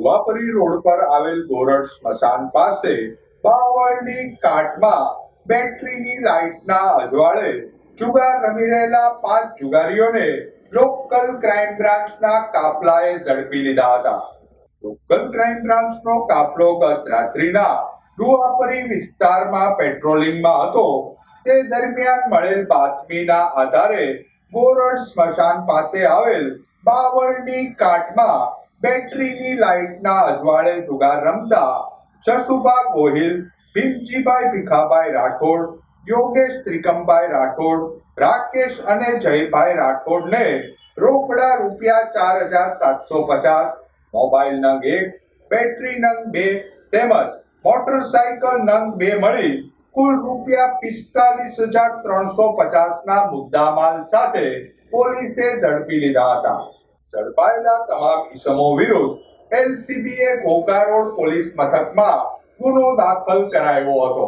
રૂવાપરી road પર આવેલ ગોરડ સ્મશાન પાસે બાવળની કાટમાં બેટરીની લાઇટના અજવાળે જુગાર રમી રહેલા પાંચ જુગારીઓને લોકલ ક્રાઇમ બ્રાન્ચના કાફલાએ ઝડપી લીધા હતા. લોકલ ક્રાઇમ બ્રાન્ચનો કાફલો ગત રાત્રિના રૂવાપરી વિસ્તારમાં પેટ્રોલિંગમાં હતો. તે દરમિયાન મળેલ બાતમીના આધારે ગોરડ સ્મશાન પાસે આવેલ બાવળની કાટમાં બેટરીની લાઇટના અજવાળે જુગાર રમતા જસુભા ગોહિલ, ભીમજીભાઈ ભીખાભાઈ રાઠોડ, યોગેશ ત્રિકમભાઈ રાઠોડ, રાકેશ અને જયભાઈ રાઠોડને રોકડા રૂપિયા ચાર હજાર સાતસો પચાસ, મોબાઈલ નંગ એક, બેટરી નંગ બે તેમજ મોટરસાયકલ નંગ બે મળી કુલ રૂપિયા પિસ્તાલીસ હજાર ત્રણસો પચાસના મુદ્દામાલ સાથે પોલીસે ઝડપી લીધા હતા. ઝડપાયેલા તમામ ઇસમો વિરુદ્ધ એલસીબીએ ઘોઘા રોડ પોલીસ મથકમાં ગુનો દાખલ કરાયો હતો.